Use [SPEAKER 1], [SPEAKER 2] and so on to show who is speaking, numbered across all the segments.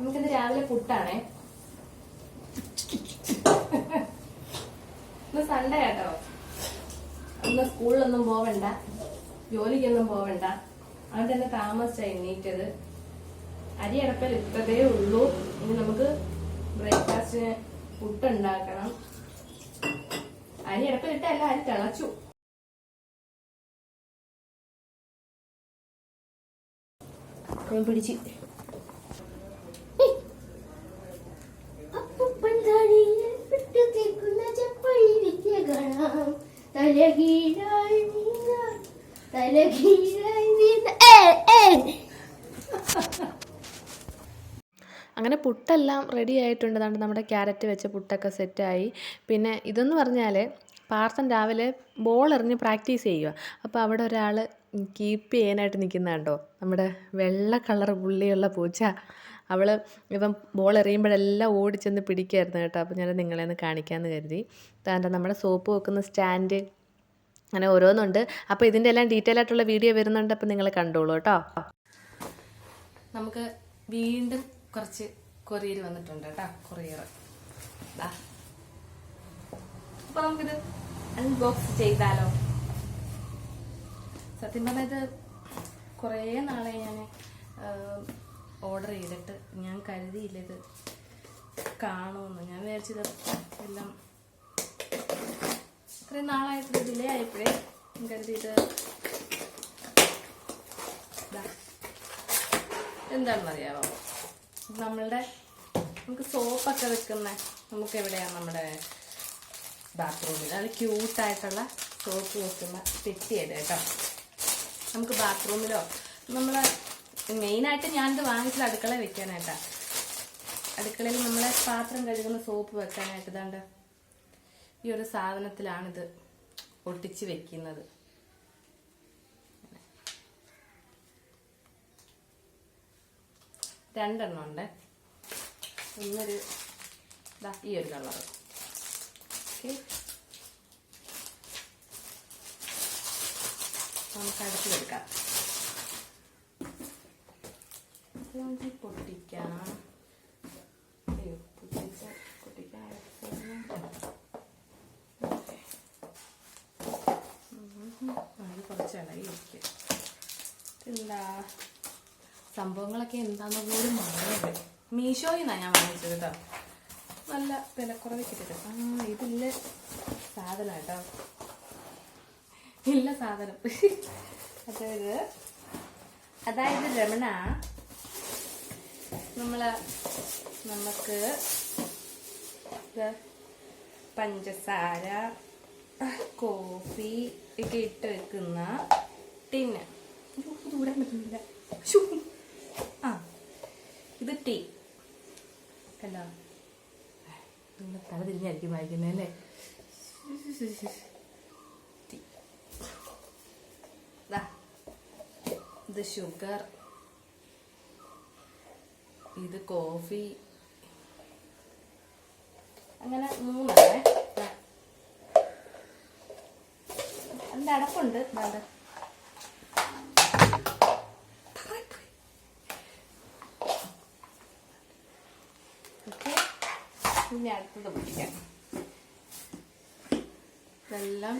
[SPEAKER 1] നമുക്കിന്ന് രാവിലെ പുട്ടാണേ. ഇന്ന് സൺഡേ കേട്ടോ അന്ന് സ്കൂളിലൊന്നും പോവണ്ട. ജോലിക്കൊന്നും പോവണ്ട. അതുകൊണ്ട് തന്നെ താമസിച്ചായി എണീറ്റത്. അരി അടപ്പൽ ഇത്രതേ ഉള്ളൂ. ഇനി നമുക്ക് ബ്രേക്ക്ഫാസ്റ്റിന് പുട്ടുണ്ടാക്കണം. അരി അടപ്പിലിട്ടല്ല അരി തിളച്ചു. പിടിച്ച്.
[SPEAKER 2] തലകീഴായി.
[SPEAKER 3] അങ്ങനെ പുട്ടെല്ലാം റെഡി ആയിട്ടുണ്ട്. നമ്മുടെ ക്യാരറ്റ് വെച്ച പുട്ടൊക്കെ സെറ്റായി പിന്നെ ഇതെന്ന് പറഞ്ഞാൽ പാർസൻ രാവിലെ ബോൾ എറിഞ്ഞ് പ്രാക്ടീസ് ചെയ്യുക അപ്പോൾ അവിടെ ഒരാൾ കീപ്പ് ചെയ്യാനായിട്ട് നിൽക്കുന്ന കണ്ടോ? നമ്മുടെ വെള്ള കളർ പുള്ളിയുള്ള പൂച്ച. അവൾ ഇപ്പം ബോൾ എറിയുമ്പോഴെല്ലാം ഓടിച്ചെന്ന് പിടിക്കായിരുന്നു കേട്ടോ. അപ്പോൾ ഞാൻ നിങ്ങളെ ഒന്ന് കാണിക്കാമെന്ന് കരുതി. താന്റെ നമ്മുടെ സോപ്പ് വെക്കുന്ന സ്റ്റാൻഡ് അങ്ങനെ ഓരോന്നുണ്ട്. അപ്പോൾ ഇതിന്റെ എല്ലാം ഡീറ്റെയിൽ ആയിട്ടുള്ള വീഡിയോ വരുന്നുണ്ട്. അപ്പോൾ നിങ്ങൾ കണ്ടോളൂ കേട്ടോ.
[SPEAKER 1] നമുക്ക് വീണ്ടും കുറച്ച് കൊറിയർ വന്നിട്ടുണ്ട് കേട്ടോ കൊറിയർ. അപ്പൊ നമുക്കിത് അൺബോക്സ് ചെയ്താലോ? സത്യം പറഞ്ഞാൽ ഇത് കുറേ നാളെ ഞാൻ ഓർഡർ ചെയ്തിട്ട് ഞാൻ കരുതിയില്ല ഇത് കാണുമെന്ന്. ഞാൻ വിചാരിച്ചത് എല്ലാം ഇത്രയും നാളായിട്ട് ഡിലേ ആയപ്പോഴേ ഞാൻ കരുതിയത് ഇതാ എന്താണെന്ന് നമ്മളുടെ നമുക്ക് സോപ്പൊക്കെ വെക്കുന്ന നമുക്ക് എവിടെയാണ് നമ്മുടെ ബാത്റൂമിൽ അത് ക്യൂട്ടായിട്ടുള്ള സോപ്പ് വെക്കുന്ന പെട്ടിയത് കേട്ടോ. നമുക്ക് ബാത്റൂമിലോ നമ്മൾ മെയിനായിട്ട് ഞാനിത് വാങ്ങിച്ചത് അടുക്കള വെക്കാനായിട്ടാണ് അടുക്കളയിൽ നമ്മളെ പാത്രം കഴുകുന്ന സോപ്പ് വെക്കാനായിട്ട് ഇതാണ്ട് ഈ ഒരു സാധനത്തിലാണിത് ഒട്ടിച്ച് വെക്കുന്നത്. രണ്ടെണ്ണം ഉണ്ട്. ഒന്നൊരു ഇതാ ഈ ഒരു കളർ. ഓക്കെ. നമുക്ക് അടുത്ത് എടുക്കാം. പൊട്ടിക്കാം. അയ്യോ. ഇളകി എന്താ സംഭവങ്ങളൊക്കെ എന്താണെന്ന് പോലും മറന്നത് മീഷോയിൽ നിന്നാണ് ഞാൻ വാങ്ങിച്ചത് കേട്ടോ നല്ല വിലക്കുറവ് കിട്ടിയത് ആ ഇതില്ല സാധനം കേട്ടോ ഇല്ല സാധനം. അതായത് അതായത് രമണ നമ്മൾ നമുക്ക് പഞ്ചസാര കോഫി ഒക്കെ ഇട്ട് വെക്കുന്ന ടിന്ന് ദൂരം പറ്റുന്നില്ല. ആ ഇത് ടീ. കണ്ടോ? നിങ്ങൾ തല തിരിഞ്ഞായിരിക്കും വായിക്കുന്നത് അല്ലേ? ടീ. ഇത് ഷുഗർ. ഇത് കോഫി. അങ്ങനെ മൂന്നാണേ. അതിന്റെ അടപ്പുണ്ട്. ഓക്കെ. ഇനി അടുത്തത് പിടിക്കാം. ഇതെല്ലാം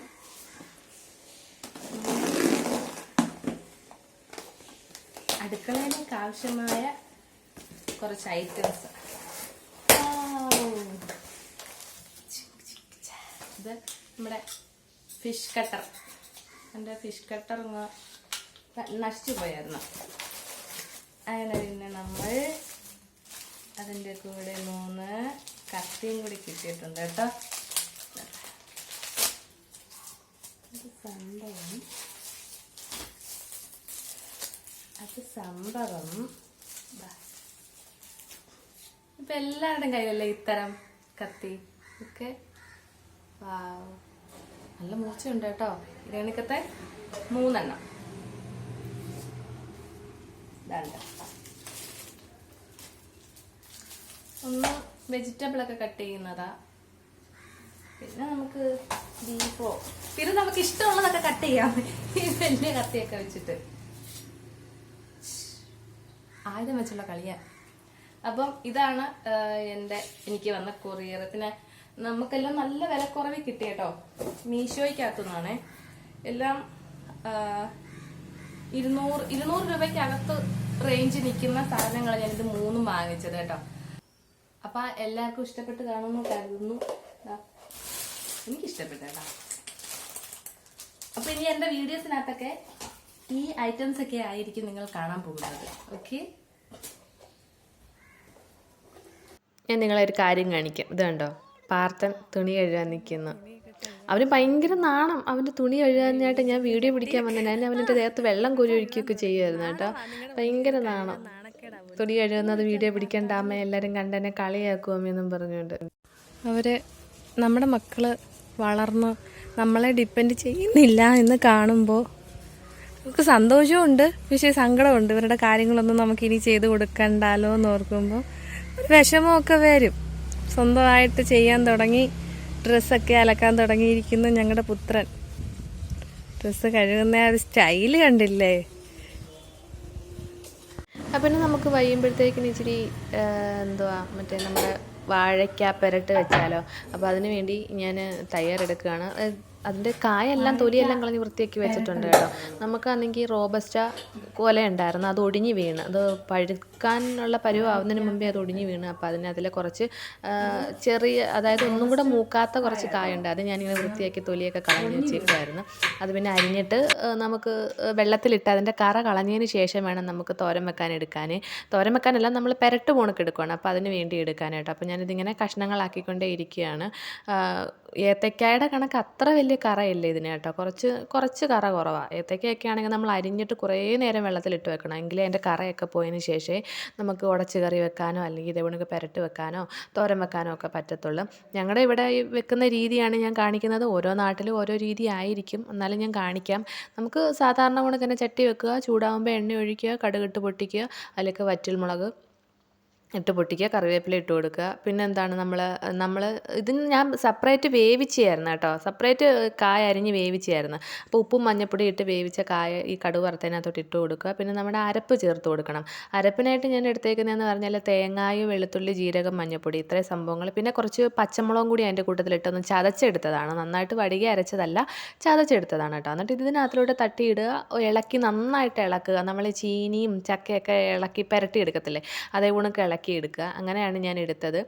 [SPEAKER 1] അടുക്കളയിലേക്ക് ആവശ്യമായ കുറച്ച് ഐറ്റംസ് ഇത് നമ്മുടെ ഫിഷ് കട്ടർ എന്റെ ഫിഷ് കട്ടർ ഇങ്ങ് നശിച്ചു പോയായിരുന്നു. അങ്ങനെ പിന്നെ നമ്മൾ അതിന്റെ കൂടെ മൂന്ന് കത്തിയും കൂടി കിട്ടിയിട്ടുണ്ട് കേട്ടോ. സംഭവം അത് സംഭവം ഇപ്പൊ എല്ലാവരുടെയും കയ്യിലല്ലേ ഇത്തരം കത്തി? Okay wow. നല്ല മൂർച്ചയുണ്ട് കേട്ടോ. ഇരണിക്കത്തെ മൂന്നെണ്ണം. ഇതാണ്ട്. ഒന്ന് വെജിറ്റബിൾ ഒക്കെ കട്ട് ചെയ്യുന്നതാ. പിന്നെ നമുക്ക് ബീഫോ പിന്നെ നമുക്ക് ഇഷ്ടമുള്ളതൊക്കെ കട്ട് ചെയ്യാം. ഈ വലിയ കത്തിയൊക്കെ വെച്ചിട്ട്. ആയുധം വെച്ചുള്ള കളിയാ. അപ്പം ഇതാണ് എന്റെ എനിക്ക് വന്ന കൊറിയർ പിന്നെ നമുക്കെല്ലാം നല്ല വിലക്കുറവിൽ കിട്ടി കേട്ടോ. മീഷോയ്ക്കകത്തുനിന്നാണേ എല്ലാം ഇരുന്നൂറ് ഇരുന്നൂറ് രൂപയ്ക്കകത്ത് റേഞ്ച് നിൽക്കുന്ന സാധനങ്ങളാണ് ഞാനിത് മൂന്നും വാങ്ങിച്ചത് കേട്ടോ. അപ്പൊ എല്ലാവർക്കും ഇഷ്ടപ്പെട്ട് കാണുമെന്ന് കരുതുന്നു. ദാ, എനിക്ക് ഇഷ്ടപ്പെട്ട കേട്ടോ അപ്പൊ ഇനി എന്റെ വീഡിയോസിനകത്തൊക്കെ ഈ ഐറ്റംസ് ഒക്കെ ആയിരിക്കും നിങ്ങൾ കാണാൻ പോകുന്നത്. ഓക്കെ?
[SPEAKER 3] ഞാൻ നിങ്ങളെ ഒരു കാര്യം കാണിക്കാം. ഇത് കണ്ടോ? പാർത്തൻ തുണി കഴുകാൻ നിൽക്കുന്നു അവന് ഭയങ്കര നാണം. അവന്റെ തുണി കഴുകാനായിട്ട് ഞാൻ വീഡിയോ പിടിക്കാൻ വന്നത് ഞാൻ അവനെന്റെ ദേഹത്ത് വെള്ളം കോരി ഒഴിക്കുകയൊക്കെ ചെയ്യുമായിരുന്നു കേട്ടോ. ഭയങ്കര നാണം. തുണി കഴുകുന്നത് വീഡിയോ പിടിക്കേണ്ട. അമ്മ എല്ലാവരും കണ്ടെന്നെ കളിയാക്കും അമ്മയെന്നും പറഞ്ഞുകൊണ്ട്.
[SPEAKER 1] അവർ നമ്മുടെ മക്കൾ വളർന്ന് നമ്മളെ ഡിപ്പെൻഡ് ചെയ്യുന്നില്ല എന്ന് കാണുമ്പോൾ നമുക്ക് സന്തോഷമുണ്ട് പക്ഷേ സങ്കടമുണ്ട് ഇവരുടെ കാര്യങ്ങളൊന്നും നമുക്ക് ഇനി ചെയ്തു കൊടുക്കണ്ടല്ലോ എന്ന് ഓർക്കുമ്പോൾ ഒരു വിഷമമൊക്കെ വരും. സ്വന്തമായിട്ട് ചെയ്യാൻ തുടങ്ങി ഡ്രസ്സൊക്കെ അലക്കാൻ തുടങ്ങിയിരിക്കുന്നു ഞങ്ങളുടെ പുത്രൻ. ഡ്രസ്സ് കഴുകുന്ന ആ ഒരു സ്റ്റൈൽ കണ്ടില്ലേ?
[SPEAKER 3] അപ്പം നമുക്ക് വൈകുമ്പോഴത്തേക്കിന് ഇച്ചിരി എന്തുവാ മറ്റേ നമ്മുടെ വാഴയ്ക്ക പെരട്ട് വെച്ചാലോ? അപ്പോൾ അതിന് വേണ്ടി ഞാൻ തയ്യാറെടുക്കുകയാണ്. അതിന്റെ കായെല്ലാം തൊലിയെല്ലാം കളഞ്ഞ് വൃത്തിയാക്കി വെച്ചിട്ടുണ്ട് കേട്ടോ. നമുക്കാണെങ്കിൽ റോബസ്റ്റ കൊല ഉണ്ടായിരുന്നു. അത് ഒടിഞ്ഞു വീണ്. അത് പഴുക്കാനുള്ള പരുവാവുന്നതിന് മുമ്പേ അത് ഒടിഞ്ഞു വീണ്. അപ്പോൾ അതിന് അതിലെ കുറച്ച് ചെറിയ അതായത് ഒന്നും കൂടെ മൂക്കാത്ത കുറച്ച് കായുണ്ട്. അത് ഞാനിങ്ങനെ വൃത്തിയാക്കി തൊലിയൊക്കെ കളഞ്ഞ് വെച്ചേക്കുമായിരുന്നു അത് പിന്നെ അരിഞ്ഞിട്ട് നമുക്ക് വെള്ളത്തിലിട്ട് അതിന്റെ കറ കളഞ്ഞതിന് ശേഷം വേണം നമുക്ക് തോരൻ വെക്കാൻ എടുക്കാൻ തോരൻ വെക്കാനല്ല നമ്മൾ പെരട്ട് പോണക്ക് എടുക്കുകയാണ് അപ്പോൾ അതിന് വേണ്ടി എടുക്കാനായിട്ട്. അപ്പോൾ ഞാനിതിങ്ങനെ കഷ്ണങ്ങളാക്കിക്കൊണ്ടേ ഇരിക്കുകയാണ്. ഏത്തക്കായുടെ കണക്ക് അത്ര വലിയ കറയില്ല ഇതിന് കേട്ടോ. കുറച്ച് കുറച്ച് കറ കുറവാണ് ഏത്തക്കയൊക്കെ ആണെങ്കിൽ നമ്മൾ അരിഞ്ഞിട്ട് കുറേ നേരം വെള്ളത്തിലിട്ട് വെക്കണം. എങ്കിലേ അതിന്റെ കറയൊക്കെ പോയതിന് ശേഷമേ നമുക്ക് ഉടച്ച് കറി വെക്കാനോ അല്ലെങ്കിൽ ഇതേപോലെ പെരട്ട് വെക്കാനോ തോരൻ വെക്കാനോ ഒക്കെ പറ്റത്തുള്ളൂ. ഞങ്ങളുടെ ഇവിടെ വെക്കുന്ന രീതിയാണ് ഞാൻ കാണിക്കുന്നത്. ഓരോ നാട്ടിലും ഓരോ രീതി ആയിരിക്കും. എന്നാലും ഞാൻ കാണിക്കാം. നമുക്ക് സാധാരണ കൊണ്ട് തന്നെ ചട്ടി വെക്കുക ചൂടാകുമ്പോൾ എണ്ണ ഒഴിക്കുക കടുകിട്ട് പൊട്ടിക്കുക അതിലേക്ക് വറ്റൽമുളക് ഇട്ട് പൊട്ടിക്കുക കറിവേപ്പില ഇട്ട് കൊടുക്കുക. പിന്നെ എന്താണ് നമ്മൾ നമ്മൾ ഇതിന് ഞാൻ സെപ്പറേറ്റ് വേവിച്ചായിരുന്നു കേട്ടോ. സെപ്പറേറ്റ് കായ അരിഞ്ഞ് വേവിച്ചായിരുന്നു അപ്പോൾ ഉപ്പും മഞ്ഞപ്പൊടി ഇട്ട് വേവിച്ച കായ ഈ കടുക് വറുത്തതിനകത്തോട്ട് ഇട്ട് കൊടുക്കുക. പിന്നെ നമ്മുടെ അരപ്പ് ചേർത്ത് കൊടുക്കണം. അരപ്പിനായിട്ട് ഞാൻ എടുത്തേക്കുന്നതെന്ന് പറഞ്ഞാൽ തേങ്ങായും വെളുത്തുള്ളി ജീരകം മഞ്ഞപ്പൊടി ഇത്രയും സംഭവങ്ങൾ. പിന്നെ കുറച്ച് പച്ചമുളകും കൂടി അതിന്റെ കൂട്ടത്തിലിട്ടൊന്ന് ചതച്ചെടുത്തതാണ്. നന്നായിട്ട് വടികി അരച്ചതല്ല ചതച്ചെടുത്തതാണ് കേട്ടോ. എന്നിട്ട് ഇതിനകത്തിലൂടെ തട്ടിയിടുക ഇളക്കി നന്നായിട്ട് ഇളക്കുക. നമ്മൾ ചീനിയും ചക്കയൊക്കെ ഇളക്കി പുരട്ടി എടുക്കത്തില്ലേ? അതേ ഉണക്ക് ഇളക്കി എടുക്കുക അങ്ങനെയാണ് ഞാൻ എടുത്തത്.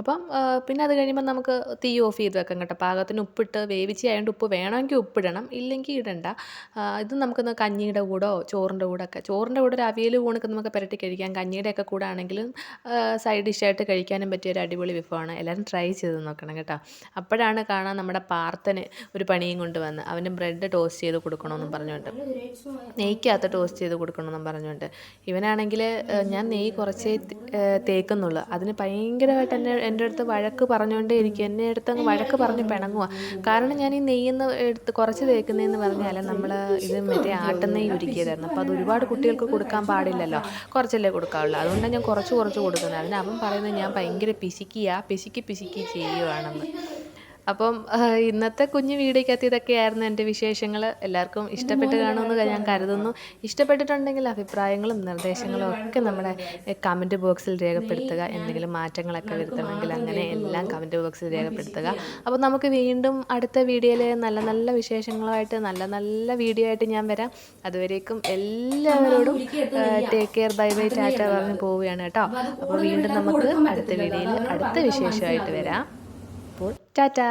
[SPEAKER 3] അപ്പം പിന്നെ അത് കഴിയുമ്പോൾ നമുക്ക് തീ ഓഫ് ചെയ്ത് വെക്കാം കേട്ടോ. പാകത്തിന് ഉപ്പിട്ട് വേവിച്ച് ആയതുകൊണ്ട് ഉപ്പ് വേണമെങ്കിൽ ഉപ്പിടണം ഇല്ലെങ്കിൽ ഇടണ്ട. ഇത് നമുക്കൊന്ന് കഞ്ഞിയുടെ കൂടോ ചോറിന്റെ കൂടെ ഒക്കെ. ചോറിന്റെ കൂടെ ഒരു അവിയൽ കൂണൊക്കെ നമുക്ക് പുരട്ടി കഴിക്കാം. കഞ്ഞിയുടെ ഒക്കെ കൂടെ ആണെങ്കിലും സൈഡ് ഡിഷായിട്ട് കഴിക്കാനും പറ്റിയ ഒരു അടിപൊളി വിഭവമാണ്. എല്ലാവരും ട്രൈ ചെയ്ത് നോക്കണം കേട്ടോ. അപ്പോഴാണ് കാണാൻ നമ്മുടെ പാർത്തന് ഒരു പണിയും കൊണ്ട് വന്ന് അവന് ബ്രെഡ് ടോസ്റ്റ് ചെയ്ത് കൊടുക്കണമെന്നും പറഞ്ഞുകൊണ്ട്. നെയ്ക്കകത്ത് ടോസ്റ്റ് ചെയ്ത് കൊടുക്കണമെന്നും പറഞ്ഞുകൊണ്ട്. ഇവനാണെങ്കിൽ ഞാൻ നെയ്യ് കുറച്ചേ തേക്കുന്നുള്ളൂ. അതിന് ഭയങ്കരമായിട്ട് എന്നെ എന്റെ അടുത്ത് വഴക്ക് പറഞ്ഞുകൊണ്ടേ ഇരിക്കും. എന്നെ അടുത്ത് അങ്ങ് വഴക്ക് പറഞ്ഞ് പിണങ്ങുക കാരണം ഞാൻ ഈ നെയ്യെന്ന് എടുത്ത് കുറച്ച് തേക്കുന്നതെന്ന് പറഞ്ഞാൽ നമ്മൾ ഇത് മറ്റേ ആട്ടുനെയ്യ് ഉരുക്കിയതായിരുന്നു. അപ്പോൾ അത് ഒരുപാട് കുട്ടികൾക്ക് കൊടുക്കാൻ പാടില്ലല്ലോ. കുറച്ചല്ലേ കൊടുക്കാവുള്ളൂ. അതുകൊണ്ടാണ് ഞാൻ കുറച്ച് കുറച്ച് കൊടുക്കുന്നത്. അതിന് അവൻ പറയുന്നത് ഞാൻ ഭയങ്കര പിശിക്കുക പിശിക്കി പിശിക്കി ചെയ്യുവാണെന്ന്. അപ്പം ഇന്നത്തെ കുഞ്ഞു വീഡിയോക്കകത്ത് ഇതൊക്കെയായിരുന്നു എന്റെ വിശേഷങ്ങൾ. എല്ലാവർക്കും ഇഷ്ടപ്പെട്ട് കാണുമെന്ന് ഞാൻ കരുതുന്നു. ഇഷ്ടപ്പെട്ടിട്ടുണ്ടെങ്കിൽ അഭിപ്രായങ്ങളും നിർദ്ദേശങ്ങളും ഒക്കെ നമ്മുടെ കമന്റ് ബോക്സിൽ രേഖപ്പെടുത്തുക. എന്തെങ്കിലും മാറ്റങ്ങളൊക്കെ വരുത്തണമെങ്കിൽ അങ്ങനെ എല്ലാം കമന്റ് ബോക്സിൽ രേഖപ്പെടുത്തുക. അപ്പോൾ നമുക്ക് വീണ്ടും അടുത്ത വീഡിയോയിൽ നല്ല നല്ല വിശേഷങ്ങളുമായിട്ട് നല്ല നല്ല വീഡിയോ ആയിട്ട് ഞാൻ വരാം. അതുവരേക്കും എല്ലാവരോടും take care bye bye tata പറഞ്ഞ് പോവുകയാണ് കേട്ടോ. അപ്പോൾ വീണ്ടും നമുക്ക് അടുത്ത വീഡിയോയിൽ അടുത്ത വിശേഷമായിട്ട് വരാം. അപ്പോൾ ടാറ്റാ